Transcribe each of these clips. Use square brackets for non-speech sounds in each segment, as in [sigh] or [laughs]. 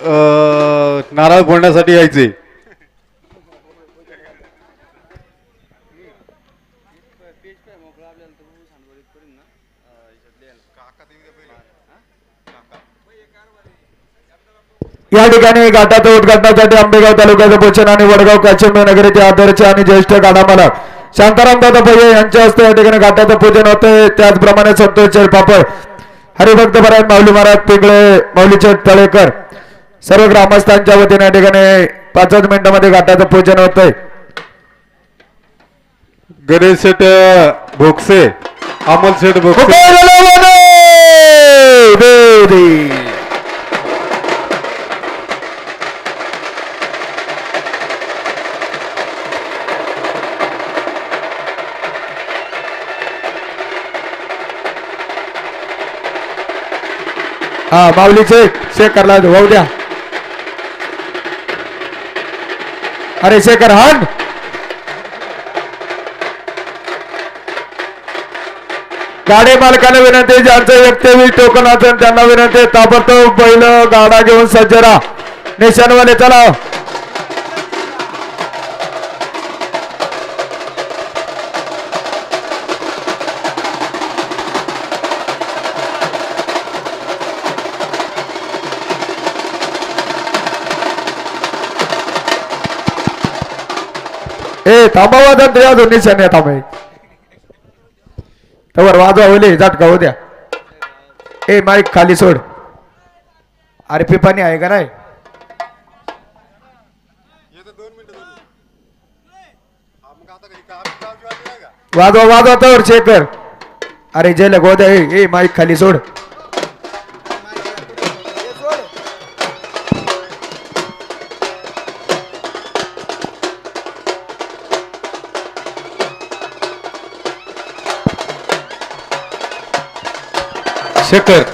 नाराज नारळ फोडण्यासाठी यायचे. या ठिकाणी घाटाचं उद्घाटनासाठी आंबेगाव तालुक्याचं पोचन आणि वडगाव काशिंबे नगर येथे आदर्श आणि ज्येष्ठ गाडामालक शांताराम दादा पहिले यांच्या हस्ते या ठिकाणी घाटाचं पूजन होतंय. त्याचप्रमाणे संतोष पापड हरिभक्त बराय माऊली महाराज पिंगळे माऊलीचे तळेकर सर्व ग्रामस्थांच्या वतीने या ठिकाणी पाचच मिनिटांमध्ये घाटाचं पूजन होतंय. गणेश शेठ भोगसे अमोल शेठ भोगसे हा माऊलीचे शेखरला वाहू द्या. अरे शेखर हट। गाडी मालकाला विनंती ज्यांचं व्यक्ती टोकन असेल त्यांना विनंती ताबडतोब पहिलं गाडा घेऊन सज्ज राहा. निशाणवाले चला. ए थांबा वाजन ते अजून निशाण येत थांबाय तवर वाजवा होले झटका हो द्या. ए माईक खाली सोड. अरे पिपाणी आहे का नाही? वाजवा वाजवा तर शेखर अरे जेल गोद्या ए, माईक खाली सोड. शेखर.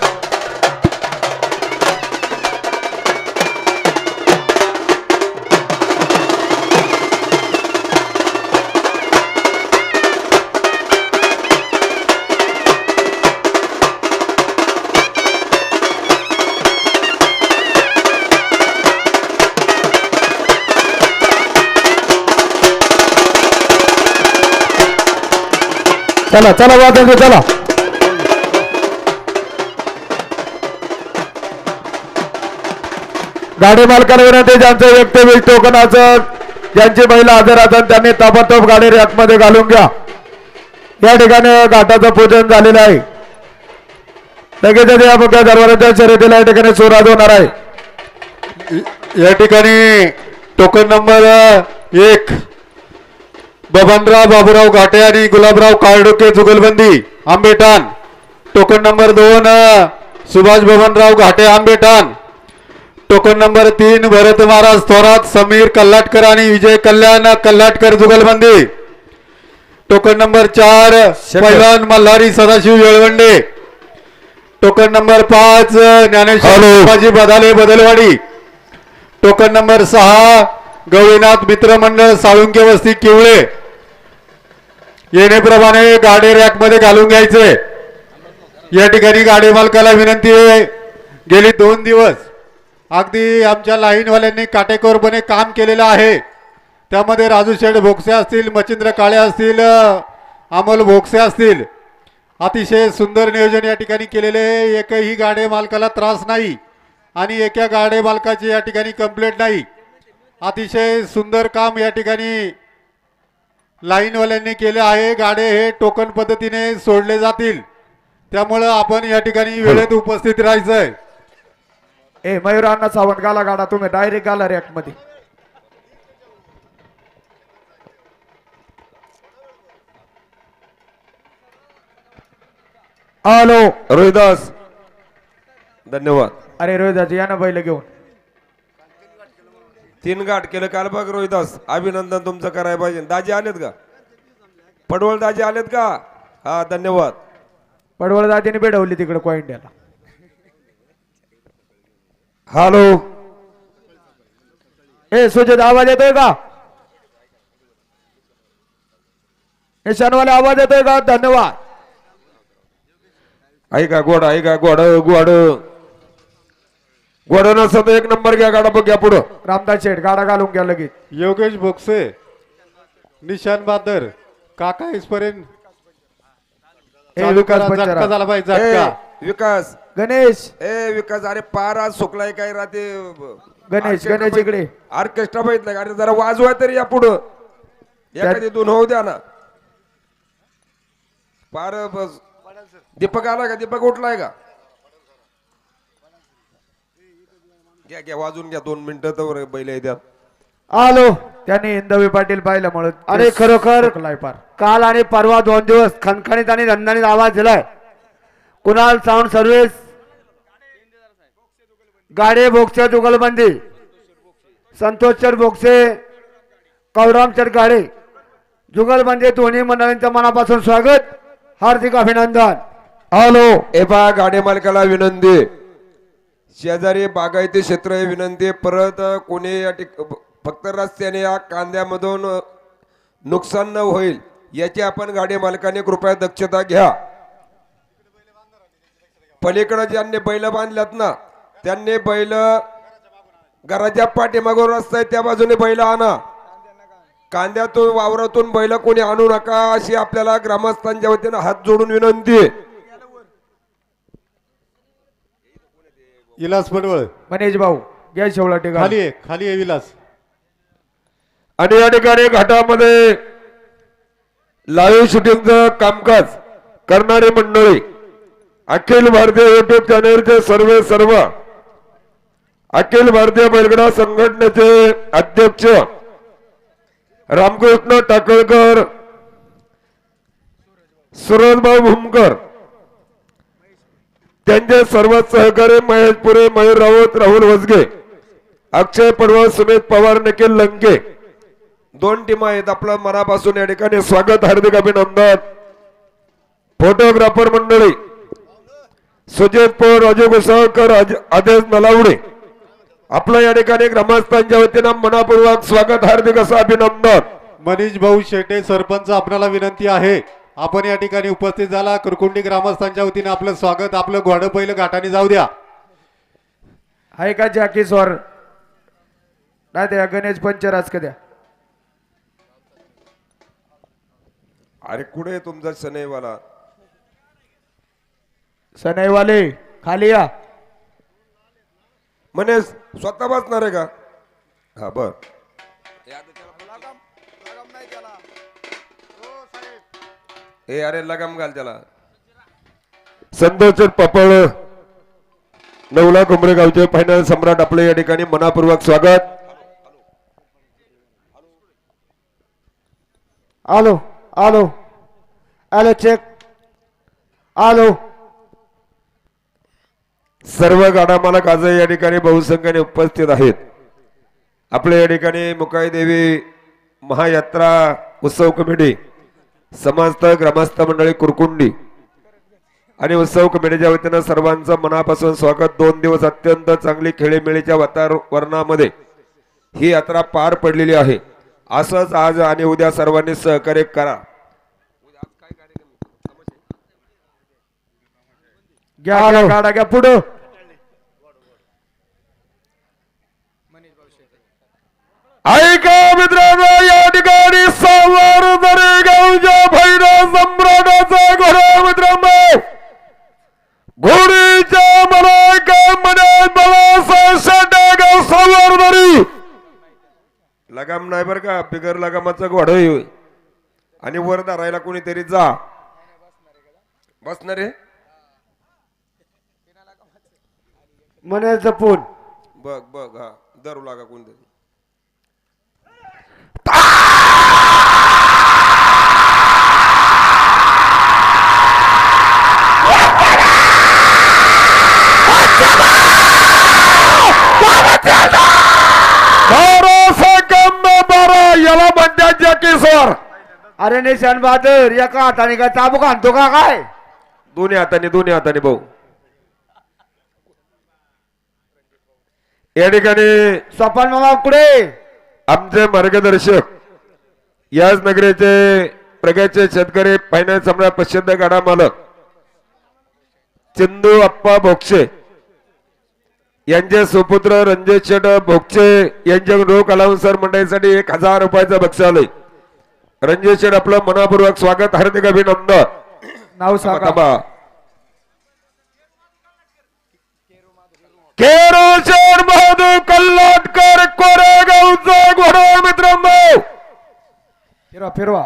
चला चला वाजवा चला. गाडी मालकाला विनंती ज्यांचं व्यक्ती बिल टोकनाचं. ज्यांची महिला हजर असेल त्यांनी ताबडतोब गाडी रॅकमध्ये घालून घ्या. या ठिकाणी घाटाचं पूजन झालेलं आहे. लगेच या मुख्य दरबाराच्या शर्यतीला या ठिकाणी सुरुवात होणार आहे. या ठिकाणी टोकन नंबर एक बबनराव बाबूराव घाटे आणि गुलाबराव काळडोके जुगलबंदी आंबेटान. टोकन नंबर दोन सुभाष बबनराव घाटे आंबेटान. टोकन नंबर तीन भरत महाराज थोरात समीर कल्लाटकर आणि विजय कल्याण कल्लाटकर जुगलबंदी. टोकन नंबर चार पैलवान मल्हारी सदाशिव येळवंडे. टोकन नंबर पाच ज्ञानेश्वर बदाले बदलवाडी. टोकन नंबर सहा गवळीनाथ मित्रमंडळ साळुंके वस्ती किवळे. येणेप्रमाणे गाडी रॅकमध्ये घालून घ्यायचे. या ठिकाणी गाडी मालकाला विनंती आहे. गेली दोन दिवस. अगदी आमच्या लाईनवाल्यांनी काटेकोरपणे काम केलेलं आहे. त्यामध्ये राजू शेठ भोगसे असतील मच्छिंद्र काळे असतील अमोल भोगसे असतील. अतिशय सुंदर नियोजन या ठिकाणी केलेले आहे. एकही गाडे मालकाला त्रास नाही आणि एका गाडे मालकाची या ठिकाणी कंप्लेंट नाही. अतिशय सुंदर काम या ठिकाणी लाईनवाल्यांनी केले आहे. गाडे हे टोकन पद्धतीने सोडले जातील. त्यामुळं आपण या ठिकाणी वेळेत उपस्थित राहायचंय. ए मयूर अण्णा सावंत गाला गाडा तुम्ही डायरेक्ट गाला रॅकमध्ये. हॅलो. रोहिदास. धन्यवाद. अरे रोहिदाजी या ना बैल घेऊन. तीन गाठ केलं काल बघ रोहिदास. अभिनंदन तुमचं करायला पाहिजे. दाजी आलेत का? पडवळ दाजी आलेत का? हा धन्यवाद. पडवळ दाजीने बेडवली तिकडे कोयंड्याला. हॅलो ए सुजित आवाज येतोय का? ए शनवाले आवाज येतोय का? धन्यवाद. ऐका गोड ऐका गोड गोड. घोडा नसतं एक नंबर घ्या गाडा बघ घ्या पुढं. रामदास शेठ गाडा घालून घ्या लगेच. योगेश बोक्से निशान बादर काका इसपर्यंत ए, चालू विकास झाला पाहिजे विकास. गणेश. ए विकास अरे पार आज सुकलाय काय राहते गणेश, गणेश इकडे. ऑर्केस्ट्रा बघितलं का? अरे जरा वाजवा तरी या पुढं. एखादी दोन होऊ द्या ना. पार बस. दीपक आला का? दीपक उठलाय का? घ्या घ्या वाजून घ्या दोन मिनिटं तर बैल द्या आलो. त्यांनी हिंदवी पाटील पाहिल्यामुळे अरे खरोखर सुकलाय पार. काल आणि परवा दोन दिवस खणखणीत आणि दणदणीत आवाज दिलाय. कुणाल साऊंड सर्व्हिस गाडे बोगसे जुगलबंदी. संतोषचर भोगसे कौरामचर गाडे. जुगलबंदी दोन्ही मंडळींचं मनापासून स्वागत हार्दिक अभिनंदन. हॅलो ए बा गाडी मालकाला विनंती. शेजारी बागायती क्षेत्र विनंती. परत कोणी या ठिक फक्त रस्त्याने या कांद्यामधून नुकसान न होईल याची आपण गाडी मालकाने कृपया दक्षता घ्या. पलीकडे ज्यांनी बैल बांधल्यात ना त्यांनी बैल घराच्या पाठीमागून रस्ता आहे त्या बाजूने बैल आणा. कांद्यातून वावरातून बैल कोणी आणू नका अशी आपल्याला ग्रामस्थांच्या वतीनं हात जोडून विनंती आहे. इलास पडवळ. मनेश भाऊ घ्या शेवला टिका खाली आहे खाली आहे विलास आणि या ठिकाणी घाटामध्ये लाईव्ह शूटिंगचं कामकाज करणारी मंडळी अखिल भारतीय युट्यूब चॅनेलचे सर्व सर्व अखिल भारतीय बैलगडा संघटनेचे अध्यक्ष रामकृष्ण टाकळकर सुरजभाऊ भूमकर त्यांचे सर्व सहकारी महेश पुरे मयूर राऊत राहुल वसगे अक्षय पडवळ सुमित पवार निखिल लंके दोन टीम आहेत. आपलं मनापासून या ठिकाणी स्वागत हार्दिक अभिनंदन. फोटोग्राफर मंडळी सुजित पवार राजू घुसाळकर आदेश नलावडे आपलं या ठिकाणी ग्रामस्थांच्या वतीनं मनापूर्वक स्वागत हार्दिक असं अभिनंदन. मनीष भाऊ शेटे सरपंच आपल्याला विनंती आहे. आपण या ठिकाणी उपस्थित झाला. कुरकुंडी ग्रामस्थांच्या वतीने आपलं स्वागत. आपलं घोडं पहिलं घाटाने जाऊ द्या. आहे का जॅकी स्वर नाही त्या गणेश पंचराज कद्या अरे कुठे तुमचा सनईवाला सनईवाले खाली या. म्हणे स्वतः बसणार आहे का? हा बर. ए अरे लगाम घाल त्याला. संतोष पपळ नवला कुंभरे गावचे फायनल सम्राट आपले या ठिकाणी मनापूर्वक स्वागत. आलो आलो. आलो चेक आलो. सर्व गाडा मालक आज या ठिकाणी बहुसंख्येने उपस्थित आहेत. आपल्या या ठिकाणी मुकाई देवी महायात्रा उत्सव कमिटी समस्त ग्रामस्थ मंडळी कुरकुंडी आणि उत्सव कमिटीच्या वतीनं सर्वांचं मनापासून स्वागत. दोन दिवस अत्यंत चांगली खेळीमेळीच्या वातावरणामध्ये ही यात्रा पार पडलेली आहे. असंच आज आणि उद्या सर्वांनी सहकार्य करा. घ्या पुढं. ऐका मित्रांनो या ठिकाणी सवार दरे गावच्या भैरा सम्राटाचा घोडा मित्रांनो. घोडीच्या मला मनात गाव सवार दरी लगाम नाही बर का बिगर लगामाचं घोडं आहे. आणि वर धरायला कोणीतरी जा. बसणार आहे? म्हणे जपून बघ बघ हा. धरू लागा कोणतरी. याला म्हणतात जॅकी सर अरे निशान बहादूर एका हाताने काय चाबूक आणतो का काय? दोन्ही हाताने दोन्ही हाताने भाऊ. या ठिकाणी स्वपन मामा कुठे? आमचे मार्गदर्शक याच नगरीचे प्रगतचे शेतकरी फायनान्स सम्राट प्रसिद्ध गाडा मालक चिंदू अप्पा भोक्षे यांचे सुपुत्र रणजित शेट भोगचे यांच्या रोख अलाउन्सर मंडळीसाठी एक हजार रुपयाचं बक्षालय रणजित शेट आपलं मनापूर्वक स्वागत हार्दिक अभिनंदन. नाव सांगा. थांबा. केरोशेर बहादूर कल्लाटकर कोरेगावचा घोडा मित्रांनो. फिरवा फिरवा.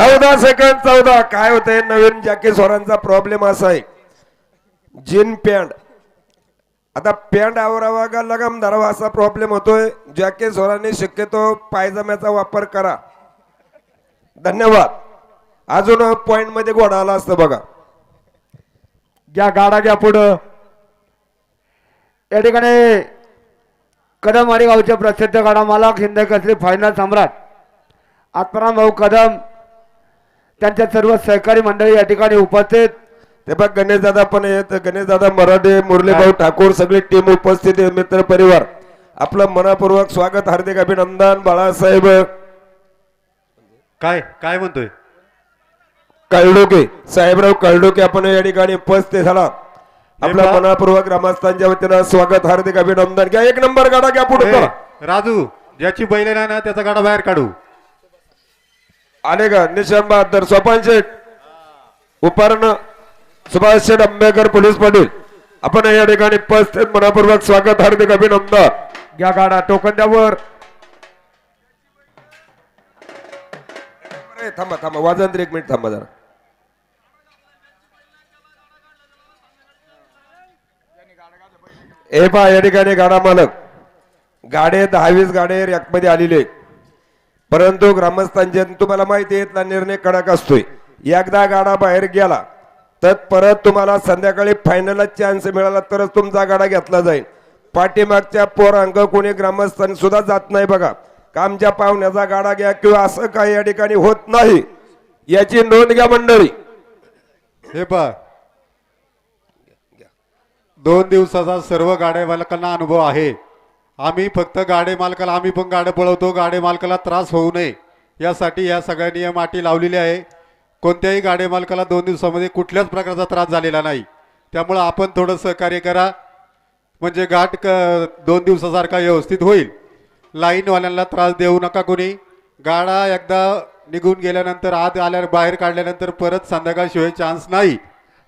चौदा सेकंद चौदा. काय होतंय? नवीन जॅकी स्वरांचा प्रॉब्लेम असा आहे. जीन पॅन्ट आता पॅन्ट आवरावा का लगाम धरावा असा प्रॉब्लेम होतोय. जॅकी स्वरांनी शक्यतो पायजम्याचा वापर करा. धन्यवाद. अजून पॉइंटमध्ये घोडा आला असतं बघा. घ्या गाडा घ्या पुढं. या ठिकाणी कदम आणि गावचे प्रसिद्ध गाडा मालक हिंद फायनल सम्राट. आत्माराम भाऊ कदम. त्यांच्या सर्व सहकारी मंडळी या ठिकाणी उपस्थित. ते बघ गणेश दादा पण आहेत. गणेश दादा मराठे मुरली भाऊ ठाकूर सगळी टीम उपस्थित आहे मित्र परिवार. आपलं मनापूर्वक स्वागत हार्दिक अभिनंदन बाळासाहेब. काय? काय म्हणतोय? कळडोके. साहेबराव कळडोके आपण या ठिकाणी उपस्थित झाला. आपलं बा- मनापूर्वक ग्रामस्थांच्या वतीनं स्वागत हार्दिक अभिनंदन. घ्या एक नंबर गाडा घ्या पुढे राजू ज्याची बैल नाही ना त्याचा गाडा बाहेर काढू. आले का निशांत बहादर सोपान शेठ उपारण सुभाष शेठ आंबेकर पोलीस पाटील. आपण या ठिकाणी उपस्थित मनापूर्वक स्वागत हार्दिक अभिनंदन. घ्या गाडा टोकन द्यावर थांबा थांबा वाजन एक मिनिट थांबा जरा. ए पा या ठिकाणी गाडा मालक. गाडे दहावीस गाडे रॅकमध्ये आलेले परंतु ग्रामस्थांचे तुम्हाला माहिती आहे इथला निर्णय कडक असतोय. एकदा गाडा बाहेर गेला तर परत तुम्हाला संध्याकाळी फायनलला चान्स मिळाला तरच तुमचा गाडा घेतला जाईल. पाठीमागच्या पोरांक कोणी ग्रामस्थांनी सुद्धा जात नाही बघा. कामच्या पाहुण्याचा गाडा घ्या किंवा असं काही या ठिकाणी होत नाही. याची नोंद घ्या मंडळी. हे पा दोन दिवसाचा सर्व गाड्या मालकांना अनुभव आहे. आम्ही फक्त गाडे मालकाला आम्ही पण गाड्या पळवतो. गाडे मालकाला त्रास होऊ नये. यासाठी या सगळ्या नियम अटी लावलेली आहे. कोणत्याही गाडे मालकाला दोन दिवसामध्ये कुठल्याच प्रकारचा त्रास झालेला नाही. त्यामुळं आपण थोडं सहकार्य करा. म्हणजे गाठ क दोन दिवसासारखा व्यवस्थित होईल. लाईनवाल्यांना त्रास देऊ नका कोणी. गाडा एकदा निघून गेल्यानंतर आत आल्या बाहेर काढल्यानंतर परत संध्याकाळशिवाय चान्स नाही.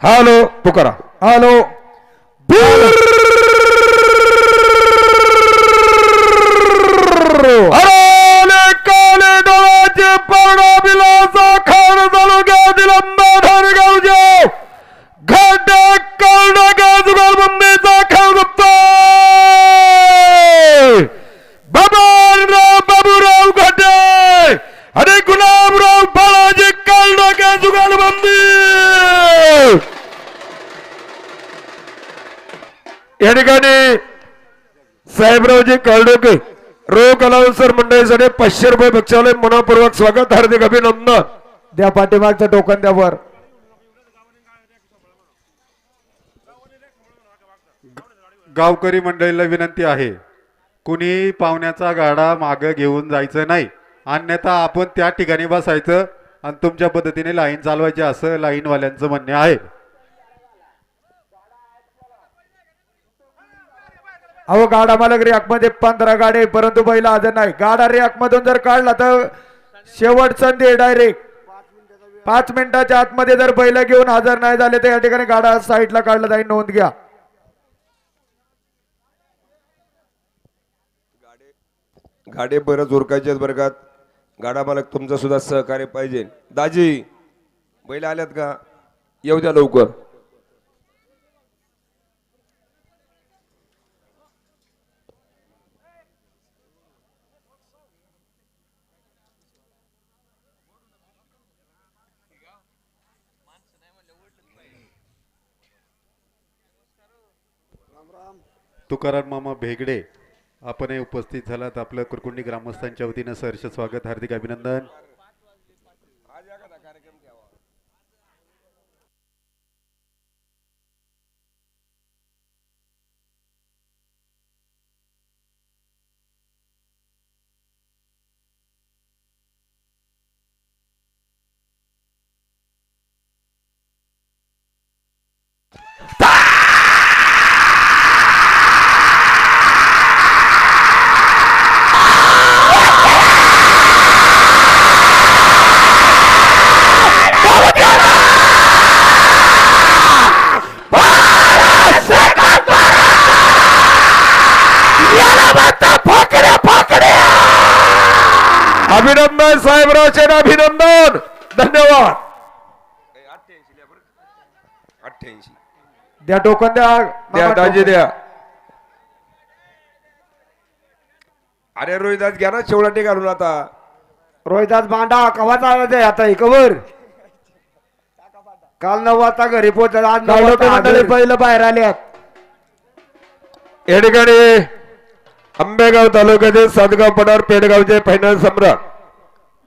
हॅलो पुकारा. हॅलो अरे काले डोळ्याचे पारणा बिलाचा खाण तालुक्यातील अंबाधर गावचे. घाटे कर्णक जुगाल मुंबईचा खेळ बाबाराव बाबूराव घाटे आणि गुलाबराव बाळाजी कर्णक जुगाल मुंबई या ठिकाणी साहेबरावजी कळडोके रोग मंडळीसाठी पाचशे रुपये बक्षालय मनापूर्वक स्वागत हार्दिक अभिनंदन. द्या पाठीमागचं टोकन द्यावर गावकरी मंडळीला विनंती आहे कुणी पाहुण्याचा गाडा मागं घेऊन जायचं नाही. अन्यथा आपण त्या ठिकाणी बसायचं आणि तुमच्या पद्धतीने लाईन चालवायची असं लाईनवाल्यांचं म्हणणे आहे. अहो गाडा मालक रॅकमध्ये पंधरा गाडी परंतु बैल हजर नाही. गाडा रॅक मधून जर काढला तर शेवट संधी डायरेक्ट पाच मिनिटाच्या आतमध्ये जर बैल घेऊन हजर नाही झाले तर या ठिकाणी गाडा साईडला काढला जाईल नोंद घ्या. गाडे बरंच उरकायचे वर्गात गाडा मालक तुमचं सुद्धा सहकार्य पाहिजे. दाजी बैल आल्यात का? येऊ द्या लवकर. तुकाराम मामा भेगडे आपणही उपस्थित झालात. आपलं कुरकुंडी ग्रामस्थांच्या वतीनं सहर्ष स्वागत. हार्दिक अभिनंदन. आहे साहेबराव शेठ अभिनंदन. धन्यवाद. अठ्ठ्याऐंशी. द्या टोकन द्या. द्या दाजी. द्या. अरे रोहिदास घ्या ना शेवलाटी घालून आता. रोहिदास बांडा कवा चालायचं आता हे कवर काल नऊ वाजता घरी पोहोचला आज नऊ काढलो ते वाजता मंडळी आले. पहिलं बाहेर आल्यात या ठिकाणी आंबेगाव तालुक्याचे सातगाव पठार पेडगावचे फायनल सम्राट.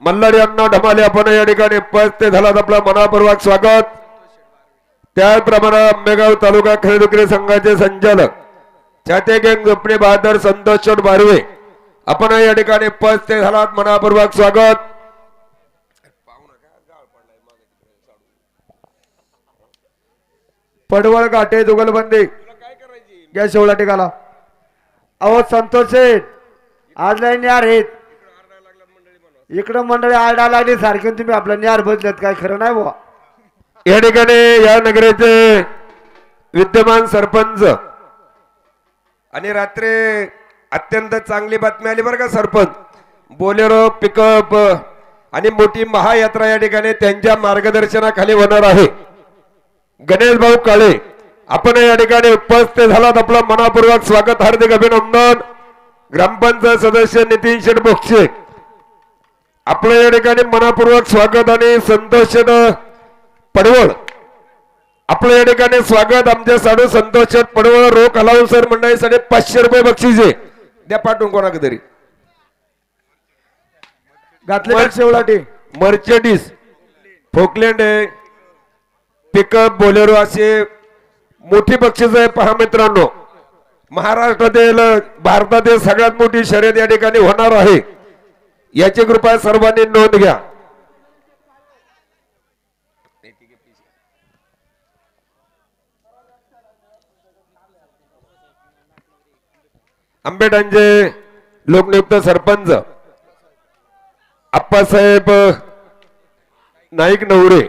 मल्हारी अण्णा ढमाले आपण या ठिकाणी उपस्थित झालात. आपलं मनापूर्वक स्वागत. त्याचप्रमाणे आंबेगाव तालुका खरेदी विक्री संघाचे संचालक छाते गँग झोपणे बहादर संतोष बारवे. आपण या ठिकाणी उपस्थित झालात. मनापूर्वक स्वागत. पडवळ काटे जुगलबंदी. गॅस शेवला टिकाला. अहो संतोष शेठ आज नाही न्यार आहेत इकडं मंडळी आरडा लागली सारखी तुम्ही आपलं न्यार बदलत काय खरं नाही बुवा. या ठिकाणी या नगरीचे विद्यमान सरपंच. आणि रात्री अत्यंत चांगली बातमी आली बरं का सरपंच. बोलेरो पिकअप आणि मोठी महायात्रा या ठिकाणी त्यांच्या मार्गदर्शनाखाली होणार आहे. गणेश भाऊ काळे आपण या ठिकाणी उपस्थित झालात. आपलं मनापूर्वक स्वागत हार्दिक अभिनंदन. ग्रामपंचायत सदस्य नितीन शेठ बोक्षे आपलं या ठिकाणी मनापूर्वक स्वागत आणि संतोष पडवळ. आपलं या ठिकाणी स्वागत आमच्या साडू संतोष पडवळ रोख सर मंडळीसाठी पाचशे रुपये बक्षीस आहे. द्या पाठवून कोणाक तरी. घातले शेवलाटी? मर्चडीज फोकलँड आहे. पिकअप बोलेरो असे मोठी बक्षीस आहे. पहा मित्रांनो महाराष्ट्रातील भारतातील सगळ्यात मोठी शर्यत या ठिकाणी होणार आहे. याची कृपया सर्वांनी नोंद घ्या. आंबेडांचे लोकनियुक्त सरपंच अप्पासाहेब नाईक नवरे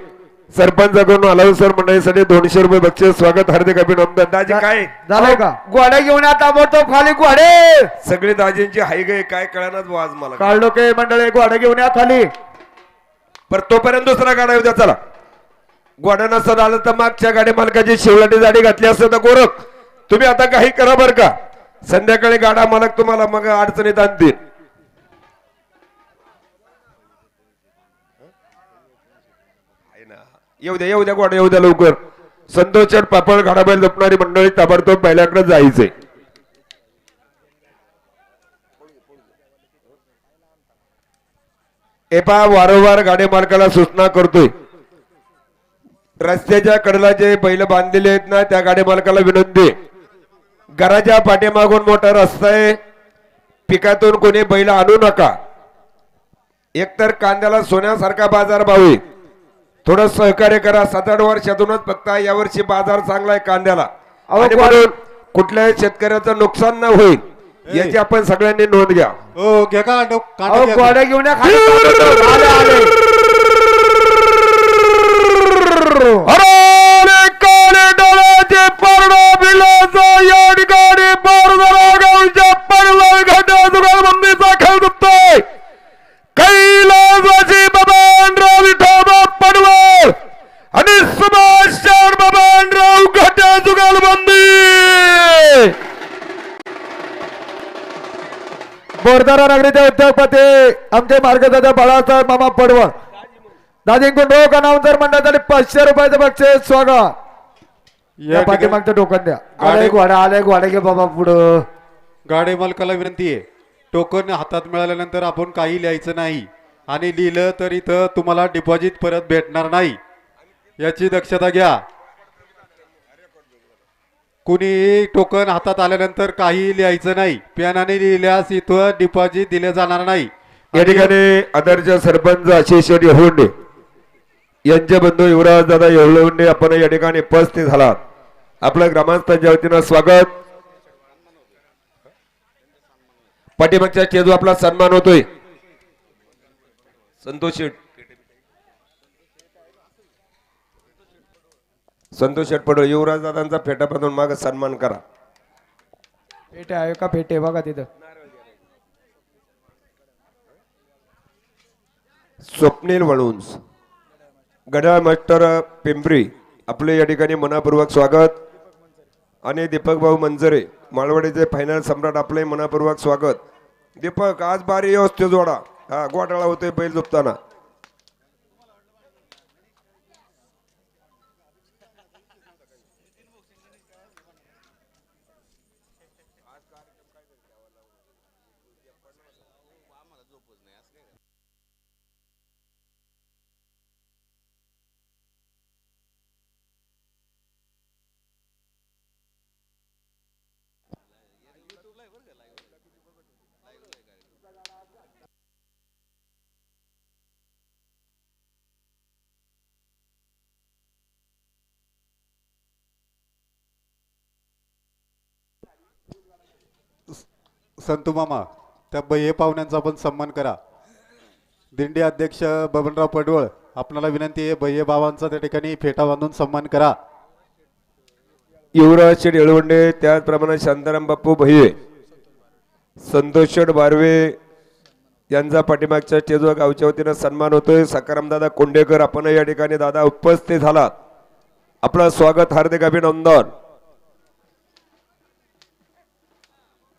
सरपंचाकडून अलाऊ सर मंडळीसाठी. दोनशे रुपये बक्षीस. स्वागत हार्दिक अभिनंदन. दाजी काय? झालंय का? गोड्या घेऊन या ताबडतोब खाली गोडे सगळे दाजींची हाय गे काय कळणार आज मला. काढलो के मंडळी घोडा घेऊन या खाली. पर तोपर्यंत दुसरा गाडा येऊ द्या चला. गोडा नसत आलं तर मागच्या गाडी मालकाची शेवलाटी जाडी घातली असते तर गोरख. तुम्ही आता काही करा बरं का. संध्याकाळी गाडा मालक तुम्हाला मग अडचणीत आणतील आहे ना. येऊ द्या येऊ द्या गोडा येऊ द्या लवकर. संतोष पापड घाडाबाईल जपणारी मंडळी ताबडतोब पहिल्याकडे जायचे. एपा वारंवार गाडी मालकाला सूचना करतोय. रस्त्याच्या कडेला जे बैल बांधलेले आहेत ना त्या गाडी मालकाला विनंती घराच्या पाठीमागून मोठा रस्ता आहे. पिकातून कोणी बैल आणू नका. एकतर कांद्याला सोन्यासारखा बाजार भाव आहे. थोडं सहकार्य करा. सात आठ वर्षातूनच फक्त यावर्षी बाजार चांगला आहे कांद्याला. आणि म्हणून कुठल्याही शेतकऱ्याचं नुकसान न होईल याची आपण सगळ्यांनी नोंद घ्या. हो घे का. गोड्या घेऊन या खाली ताबडतोब. [laughs] आले आले. अरे काळे डोळ्याचे पर्ण बिलाचं या ठिकाणी गावच्या पडवळ नगरीचे उद्योगपती आमचे मार्गदर्शक बाळासाहेब मामा पडवळ. दाजींकडून रोख अनाउन्सर मंडळासाठी पाचशे रुपयाचं बक्षीस स्वागत. या पाठीमागचं टोकन द्या. आले गाडी घोडा आले घोडा घे बाबा पुढं. गाडी मालकाला विनंती आहे. टोकन हातात मिळाल्यानंतर आपण काही लिहायचं नाही. आणि लिहिलं तर इथं तुम्हाला डिपॉझिट परत भेटणार नाही. याची दक्षता घ्या. कुणी टोकन हातात आल्यानंतर काही लिहायचं नाही. पेनाने लिहिल्यास इथं डिपॉझिट दिले जाणार नाही. या ठिकाणी आदर्श सरपंच आशिष येहुंडे यांचे बंधू युवराज दादा येहुंडे आपण या ठिकाणी उपस्थित झाला आपल्या ग्रामस्थांच्या वतीनं स्वागत. पाठीमागच्या चेजू आपला सन्मान होतोय. संतोष शेट. संतोष शेट पडो युवराज दादांचा फेटा बांधून माग सन्मान करा. पेटे आहे का पेटे? बघा तिथं. स्वप्नील वळुंज गडाळ मास्टर पिंपरी आपले या ठिकाणी मनापूर्वक स्वागत. आणि दीपक भाऊ मंजरे माळवाडीचे फायनल सम्राट आपले मनापूर्वक स्वागत. दीपक आज बारी व्यवस्थित जोडा. हा गोटाळा होतोय बैल झोपताना. संतू मामा त्या बह्ये पाहुण्यांचा पण सन्मान करा. दिंडी अध्यक्ष बबनराव पडवळ आपणाला विनंती आहे भय्ये बाबांचा त्या ठिकाणी फेटा बांधून सन्मान करा. युवराज शेठ येळवंडे त्याचप्रमाणे शांताराम बापू भैये संतोष शेठ बारवे यांचा पाठीमागच्या स्टेजवर गावच्या वतीनं सन्मान होतोय. सकाराम दादा कोंडेकर आपण या ठिकाणी दादा उपस्थित झालात आपलं स्वागत हार्दिक अभिनंदन.